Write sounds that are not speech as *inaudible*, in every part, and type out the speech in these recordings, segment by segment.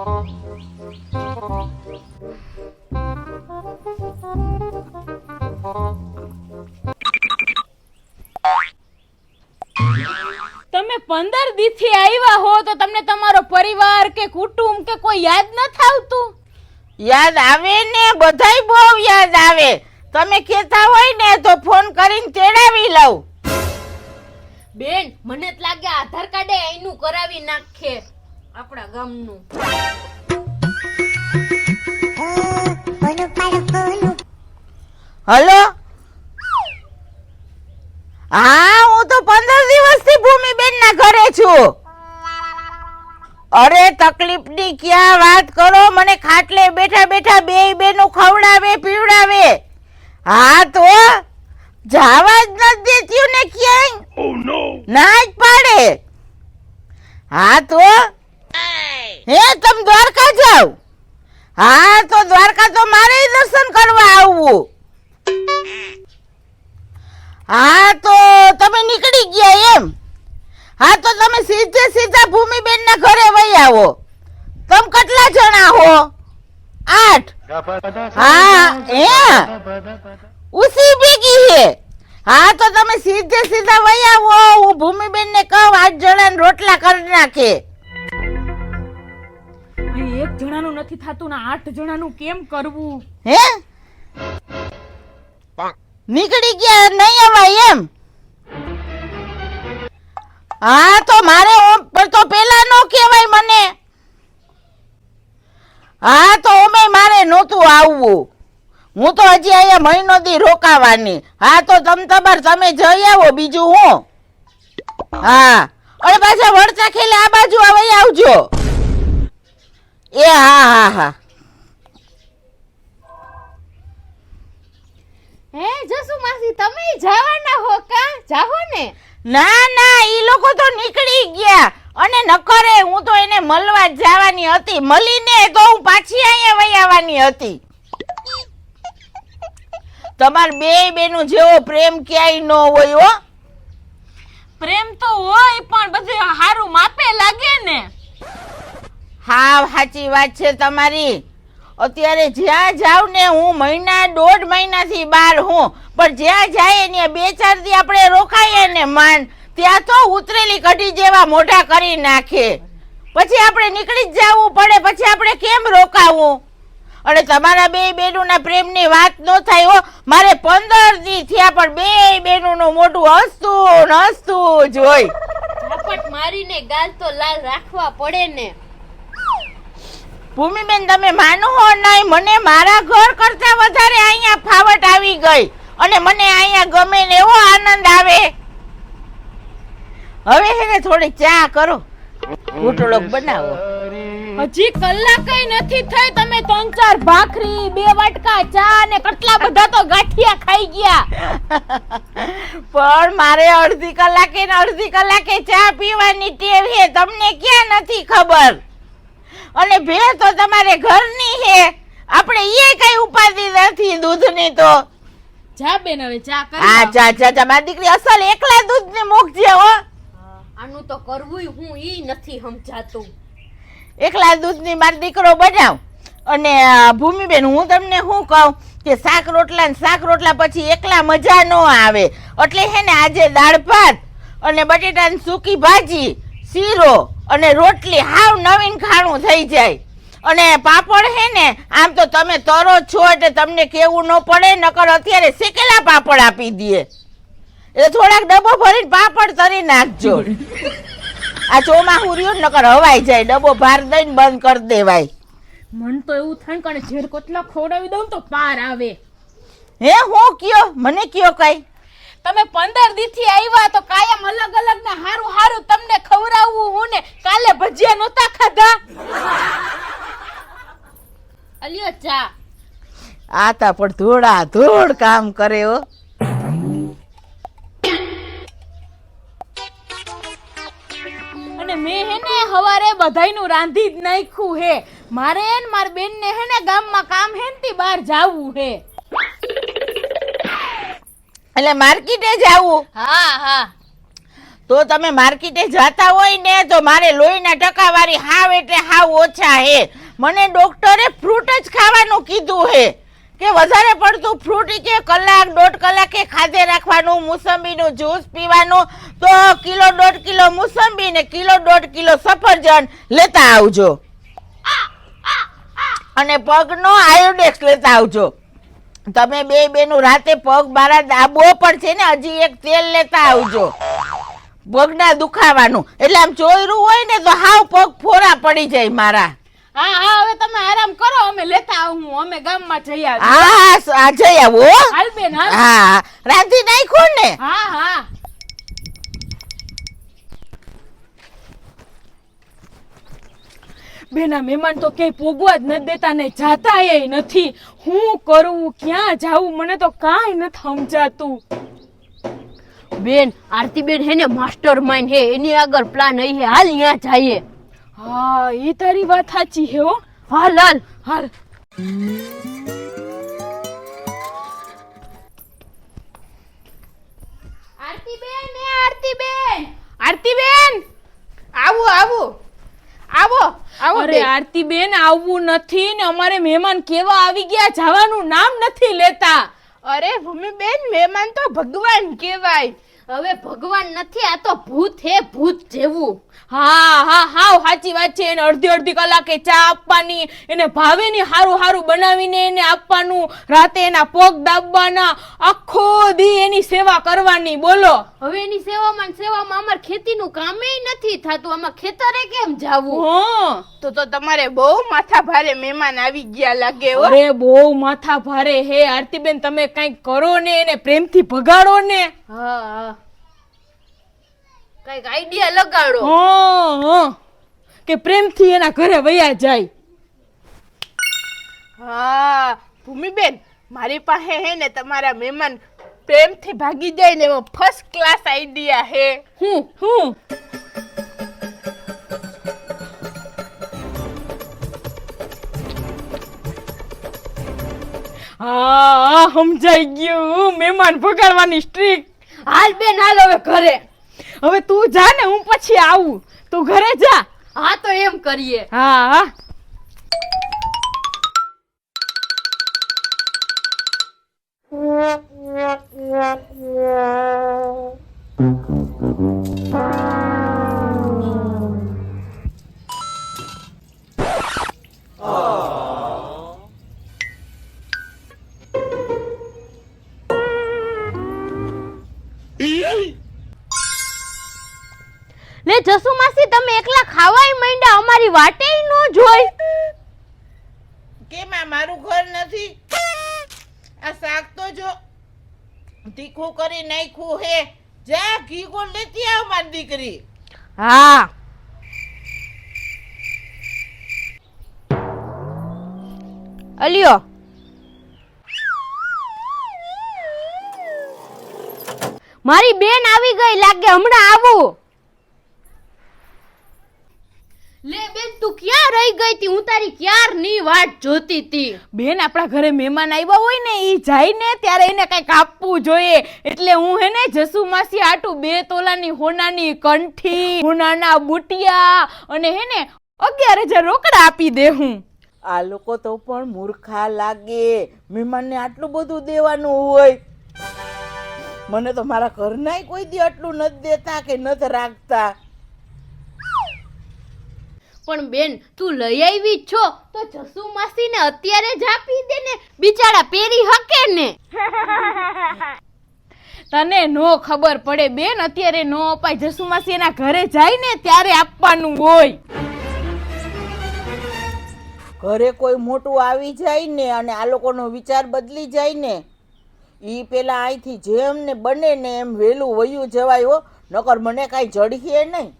તમે પંદર દીથી આવ્યા હો તો તમને તમારો પરિવાર કે કુટુંબ કે કોઈ યાદ ન આવતું યાદ આવે ને બધાય બહુ યાદ આવે. તમે કહેતા હોય ને તો ફોન કરીને તેડાવી લઉં. બેન મને જ લાગે આધાર કાર્ડે એનું કરાવી નાખે. આપણા ગામનું. હલો? હા હું તો પંદર દિવસથી ભૂમિબેન ના ઘરે છું. અરે તકલીફની ક્યાં વાત કરો? મને ખાટલે બેઠા બેઠા બે બેનું ખવડાવે પીવડાવે. હા તો જાવા જ નથી દેતી ને ક્યાંય ના જ પાડે. હા તો હે, તમ દ્વારકા જાવ હા, તો દ્વારકા તો મારે દર્શન કરવા આવવું હા, તો તમે નીકળી ગયા એમ. હા, તો તમે સીધે સીધા ભૂમિબેન ના ઘરે વહી આવો. તમ કેટલા જણા હો? આઠ. હા, હે? ઉસી ભેગી હે. હા, તો તમે સીધે સીધા વહી આવો. હું ભૂમિબેન ને કહું, આઠ જણા રોટલા કરી નાખે. એક જણાનું નથી થતું ને આઠ જણાનું કેમ કરવું? હે? નીકળી ગયા નહીં અવાય એમ? હા, તો મારે પણ તો પેલા નો કહેવાય મને. હા, તો ઓમે મારે નહોતું આવવું. હું તો હજી અહીંયા મહિનો દી રોકાવાની. હા, તો તમ તમાર તમે જઈ આવો બીજું હું. હા, અને પાછા વળતા ખેલે આ બાજુ આવી આવજો. એ હા હા હા. હે જસુ માસી તમે જવાના હો કા? જાહો ને. ના ના ઈ લોકો તો નીકળી ગયા. અને નકરે હું તો એને મળવા જ જવાની હતી. મળીને તો હું પાછી અહીંયા વહી આવવાની હતી. તમાર બે બેનો જેવો પ્રેમ ક્યાંય ન હોય હો. પ્રેમ તો હોય પણ બધું હારું માપે લાગે ને. હા, સાચી વાત છે તમારી. અત્યારે જ્યાં જાવ ને હું મહિના, દોઢ મહિનાથી બહાર હું, પણ જ્યાં જાય ને બે ચાર દી આપણે રોકાઈએ ને માન, ત્યાં તો ઉતરેલી કઢી જેવા મોઢા કરી નાખે. પછી આપણે નીકળી જ જવું પડે, પછી આપણે કેમ રોકાવું? અને તમારા બે બેનુંના પ્રેમની વાત ન થાય હો. મારે પંદર દી થયા, પણ બે બેનુનું મોઢું હસતું હસતું જોઈ ઝાપટ મારીને ગાલ તો લાલ રાખવા પડે ને. ભૂમિબેન તમે માનો હો નહીં મને મારા ઘર કરતા વધારે અહીંયા ફાવટ આવી ગઈ અને મને અહીંયા ગમે ને એવો આનંદ આવે. હવે છે ને થોડી ચા કરો. ઘૂંટડો બનાવો. હજી કલાક કઈ નથી થઈ તમે ત્રણ ચાર ભાખરી બે વાટકા ચા ને કેટલા બધા તો ગાંઠિયા ખાઈ ગયા. *laughs* પણ મારે અડધી કલાકે ને અડધી કલાકે ચા પીવાની ટેવ છે તમને ક્યાં નથી ખબર? અને ભેળ તો તમારે ઘરની છે આપણે એ કઈ ઉપાધિ નથી દૂધની તો. જા બેન હવે ચા આ ચા ચા ચા. મારી દીકરી અસલ એકલા દૂધને મોકજે મૂકજે હો આનું તો કરવું હું ઈ નથી સમજાતું. એકલા દૂધની માર દીકરો બનાવ. અને ભૂમિબેન હું તમને શું કહું કે શાક રોટલા ને શાક રોટલા પછી એકલા મજા ન આવે. એટલે હે ને આજે દાળ ભાત અને બટેટાની સૂકી ભાજી શીરો અને રોટલી હાવ નવીન ખાણું થઈ જાય. અને પાપડ હે ને આમ તો તમે તરો છો એટલે તમને કેવું ન પડે નકર અત્યારે શેકેલા પાપડ આપી દઈએ. એટલે થોડાક ડબ્બો ભરીને પાપડ તરી નાખજો. આ ચોમાહું રહ્યું નકર હવાઈ જાય ડબ્બો ભાર દઈને બંધ કરી દેવાય. મન તો એવું થાય કે ઝેર કોટલા ખોડાવી દઉં તો પાર આવે. હે હું કયો? મને કયો કઈ? તમે પંદર દીથી આવ્યા તો કાયમ અલગ અલગ ને હારું હારું તમને ખવડાવવું હું ને કાલે ભજીયા નહોતા ખાધા. અલ્યો ચા આ તા પણ ધોળા ધોળ કામ કરે હો. અને મેં હે ને હવારે બધાયનું રાંધી જ નાખ્યું હે. મારે ને મારી બેન ને હે ને ગામમાં કામ હે ને બહાર જાવું હે. એટલે માર્કેટે જાવું. હા હા. તો તમે માર્કેટે જતા હોય ને તો મારે લોહીના ટકાવારી હાવ એટલે હાવ ઓછા હે. મને ડોક્ટરે ફ્રૂટ જ ખાવાનું કીધું હે. કે વધારે પડતું ફ્રૂટ કે કલાક દોઢ કલાકે ખાધે રાખવાનું મોસંબીનું જ્યુસ પીવાનું તો કિલો દોઢ કિલો મોસંબી ને કિલો દોઢ કિલો સફરજન લેતા આવજો. અને પગનો આયોડેક્સ લેતા આવજો. તમે બે બેનું રાતે પગ મારા દાબો પણ છે ને હજી એક તેલ લેતા આવજો. પગના દુખાવાનું. એટલે આમ ચોયરું હોય ને તો હાવ પગ ફોરા પડી જાય મારા. હા હા હવે તમે આરામ કરો અમે લેતા આવું અમે ગામમાં જઈ આવી હા હા જઈ આવો. હાલ બેન હા. રાંધી નાખ્યું ને? હા હા. બેના મહેમાન તો ક્યાંય પોગવા જ નથી દેતા ને જાતા એ નથી. હું કરું ક્યાં જાવું મને તો કાંઈ નથી સમજાતું. બેન આરતી બેન હે ને માસ્ટર માઇન્ડ હે એની આગળ પ્લાન હે. હાલ અહીંયા જઈએ. હા એ તારી વાત સાચી હે હો. હાલ હાલ. હાલ આરતી બેન ને આરતી બેન આરતી બેન આવો આવો આવો આવો અરે આરતી બેન આવવું નથી ને અમારે મહેમાન કેવા આવી ગયા? જવાનું નામ નથી લેતા. અરે ભૂમિબેન મહેમાન તો ભગવાન કહેવાય. હવે ભગવાન નથી આ તો ભૂત હે ભૂત જેવું. હા હા હાવ સાચી વાત છે એને અડધી અડધી કલાકે ચા આપવાની એને ભાવે ની હારું હારું બનાવીને એને આપવાનું રાતે એના પગ દાબવાના આખો દી એની સેવા કરવાની બોલો. હવે એની સેવામાં સેવામાં અમાર ખેતીનું કામે નથી થતું આમાં ખેતરે કેમ જાવું? હા. તો તો તમારે બહુ માથા ભારે મહેમાન આવી ગયા લાગે હો. અરે બહુ માથા ભારે હે આરતીબેન તમે કંઈક કરો ને એને પ્રેમથી ભગાડો ને. હા હા. કંઈક આઈડિયા લગાડો. હા કે પ્રેમથી એના ઘરે વયા જાય. હા ભૂમિબેન મારી પાસે હે ને તમારા મહેમાન પ્રેમથી ભાગી જાય ને એવો ફર્સ્ટ ક્લાસ આઈડિયા હે. હું હું? હા સમજાઈ ગયું. મહેમાન ભગાડવાની સ્ટ્રીક હાલ બેન હાલ હવે ઘરે. હવે તું જા ને હું પછી આવું. તું ઘરે જા. હા તો એમ કરીએ. હા હા. લે *laughs* *laughs* *laughs* તીખું કરી નાખ્યું હે. જા ઘી ગોળ લેતી આવ મારી દીકરી. હા. અલિયો. મારી બેન આવી ગઈ, લાગે હમણાં આવું. લે બેન તું ક્યાં રહી ગઈ તી હું તારી ક્યારની વાત વાટ જોતી તી બેન આપણા ઘરે મહેમાન આવ્યા હોય ને એ જાય ને ત્યારે એને કંઈક આપવું જોઈએ. એટલે હું હે ને જસુ માસી આટું બે તોલાની હોનાની કંઠી હોનાના બુટિયા અને હે ને અગિયાર હજાર રોકડા આપી દે હું. આ લોકો તો પણ મૂર્ખા લાગે. મહેમાનને આટલું બધું દેવાનું હોય. મને તો મારા ઘરનાય કોઈ દી આટલું નથી દેતા કે નથી રાખતા. પણ બેન તું લઈ આવી જ છો તો જસુ માસી ને અત્યારે જ આપી દે ને બિચારા પેરી હકે ને. તને નો ખબર પડે બેન અત્યારે નો અપાય. જસુ માસી એના ઘરે જાય ને ત્યારે આપવાનું હોય. ઘરે કોઈ મોટું આવી જાય ને અને આ લોકોનો વિચાર બદલી જાય ને એ પેલા અહીંથી જેમ ને બને ને એમ વહેલું વયું જવાય હો. નકર મને કાંઈ જડીએ નહીં.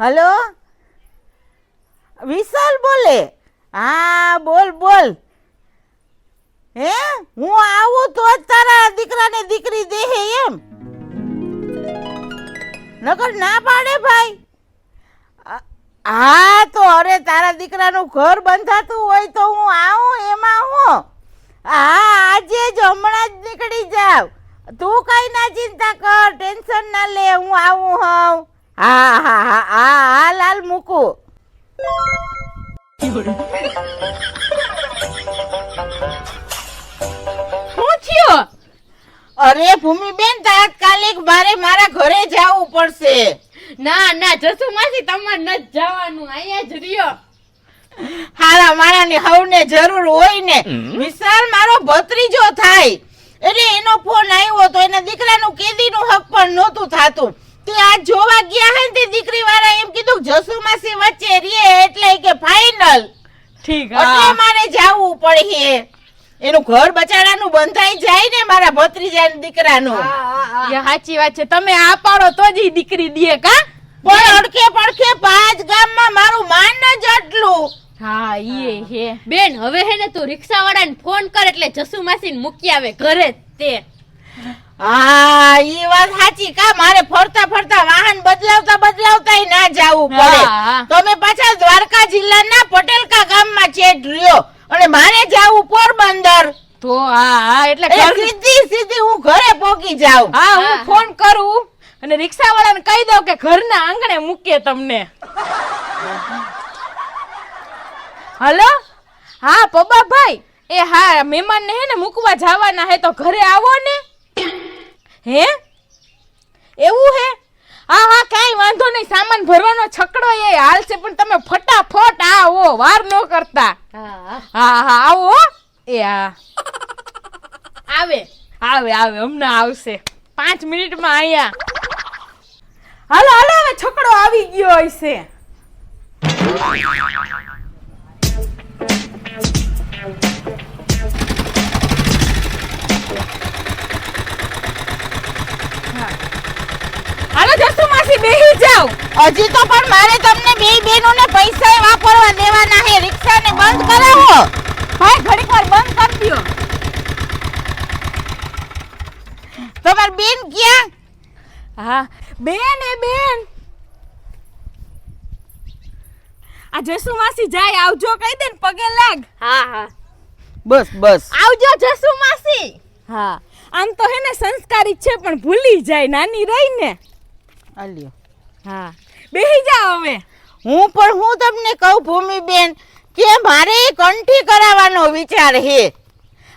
હલો વિશાલ બોલે. હા, બોલ બોલ. હે? હું આવું તો તારા દીકરાને દીકરી દેહે એમ. નકર ના પાડે ભાઈ. હા તો અરે તારા દીકરાનું ઘર બંધાતું હોય તો હું આવું એમાં હું? હા આજે જ હમણાં જ નીકળી જાવ. તું કઈ ના ચિંતા કર ટેન્શન ના લે હું આવું હઉ. હા હા હા હા હા લાલ મૂકું. શું થયો? અરે ભૂમિબેન તાત્કાલિક મારે મારા ઘરે જવું પડશે. ના ના જસુ માસી તમારે નથી જવાનું. અહીંયા જ રહ્યો. હારા મારાની હવને જરૂર હોય ને. વિશાલ મારો ભત્રીજો થાય. એટલે એનો ફોન આવ્યો તો એના દીકરાનું કેદીનું હક પણ નહોતું થાતું. તે આજ જોવા ગયા હે ને તે દીકરી વાળા એમ કીધું કે જસુ માસી વચ્ચે રે એટલે કે ફાઇનલ ઠીક એટલે મારે જાવું પડે એનું ઘર બચાડાનું બંધાઈ જાય ને મારા ભત્રીજા દીકરાનું. એ સાચી વાત છે. તમે આ પાડો તો જ દીકરી દે કા? પણ અડકે પડખે પાંચ ગામમાં મારું માન જ આટલું હા ઈએ હે. બેન હવે હે ને તું રિક્ષા વાળાને ફોન કર એટલે જસુ માસીને મૂકી આવે ઘરે તે. હા ઈ વાત સાચી. કા મારે ફરતા ફરતા વાહન બદલાવતા બદલાવતા ના જાવું પડે. તમે પાછા દ્વારકા જિલ્લાના પટેલકા ગામમાં ચેટ રહ્યો. અને મારે જાવું પોરબંદર. તો હા હા એટલે સીધી સીધી હું ઘરે પહોંચી જાઉં. હા હા. ફોન કરું અને રિક્ષા વાળાને કહી દઉં કે ઘરના આંગણે મૂકે તમને. હલો? હા પબ્બાભાઈ એ હા મહેમાનને હે ને મૂકવા જવાના હે તો ઘરે આવો ને. હે? એવું હે? હા હા કાંઈ વાંધો નહીં. સામાન ભરવાનો છકડો એ હાલ છે પણ તમે ફટાફટ આવો વાર ન કરતા. હા. હા આવો એ હા. આવે. આવે આવે હમણાં આવશે. પાંચ મિનિટમાં અહીંયા હાલો હાલો હવે છકડો આવી ગયો હશે. માસી બેહી જાવ હજી તો પણ મારે તમને બે બેનોને પૈસા વાપરવા દેવાના હે રિક્ષાને બંધ કરાવો. ભાઈ ઘડીક વાર બંધ કરી દ્યો. તમાર બેન ક્યાં? હા બેન એ બેન. આ જસુ માસી જાય આવજો કહી દે ને પગે લાગ. હા હા. બસ બસ. આવજો જસુ માસી હા આમ તો હે ને સંસ્કારી છે પણ ભૂલી જાય નાની રહી ને આલ્યો. હા. બેહી જાઓ હવે. હું પણ હું તમને કહું ભૂમિબેન કે મારે કંઠી કરાવવાનો વિચાર હે.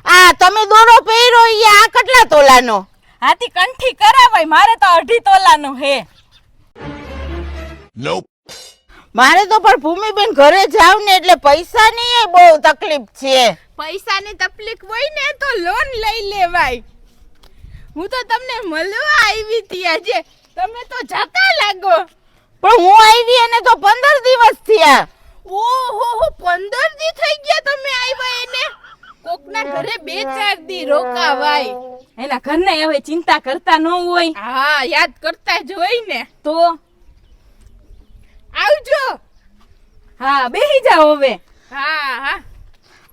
આ તમે દોરો પહેરો એ આ કેટલા તોલાનો? હાથી કંઠી કરાવાય મારે તો અઢી તોલાનો હે. મારે તો પણ ભૂમિબેન ઘરે જાવ ને એટલે પૈસાની એ બહુ તકલીફ છે. પૈસાની તકલીફ હોય ને તો લોન લઈ લેવાય. હું તો તમને મળવા આવી હતી આજે. તમે તો જતા લાગો. પણ હું આવી એને તો પંદર દિવસ થયા. ઓહો હો પંદર દી થઈ ગયા તમે આવ્યા એને? કોકના ઘરે બે ચાર દી રોકાવાય. એના ઘરને હવે ચિંતા કરતા ન હોય. હા યાદ કરતા જ હોય ને. તો? આવજો. હા બેહી જાઓ હવે. હા હા.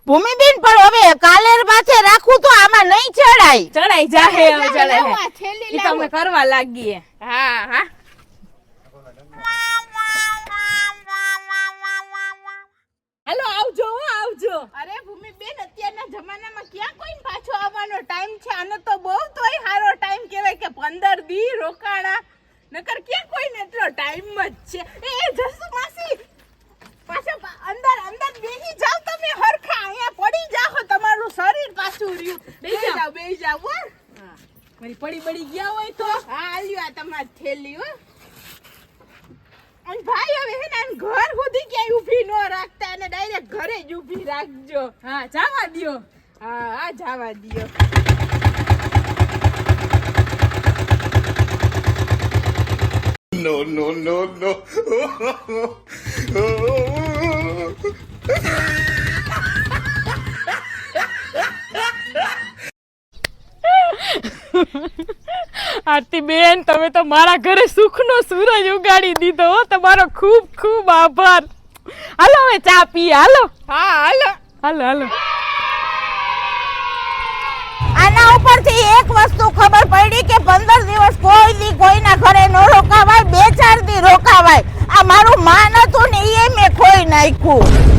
ભૂમિબેન પણ હવે કાલેર માથે રાખું તો આમાં નહીં ચડાય. ચડાઈ જાહે હવે આ ઈ તો અમે કરવા લાગીએ. હા હા. હાલો આવજો હો આવજો. અરે ભૂમિબેન અત્યારના જમાનામાં ક્યાં કોઈ પાછો આવવાનો ટાઈમ છે? આનો તો બહુ તોય સારો ટાઈમ કહેવાય કે પંદર દી રોકાણા. નકર ક્યાં કોઈને એટલો ટાઈમ જ છે? એ જસુ માસી પાછા અંદર અંદર બેસી જાવ તમે હરખા અહીંયા પડી જાઓ તમારું શરીર પાછું રહ્યું. બેસી જાવ બેસી જાવ હો. મારી પડી પડી ગયા હોય તો? હા આલ્યો આ તમારી થેલી હો. અને ભાઈ હવે હે ને ઘર સુધી ક્યાંય ઊભી ન રાખતા અને ડાયરેક્ટ ઘરે જ ઊભી રાખજો. હા જવા દયો. હા આ જવા દિયો. No, no, no, no. *laughs* આરતી બેન તમે તો મારા ઘરે સુખનો સૂરજ ઉગાડી દીધો તમારો ખૂબ ખૂબ આભાર. હાલો હવે ચા પીએ હાલો. હા હાલો. હાલો હાલો. ઉપરથી એક વસ્તુ ખબર પડી કે પંદર દિવસ કોઈ દી કોઈના ઘરે ન રોકાવાય બે ચાર દી રોકાવાય. આ મારું માન હતું ને એ મેં ખોઈ નાખ્યું.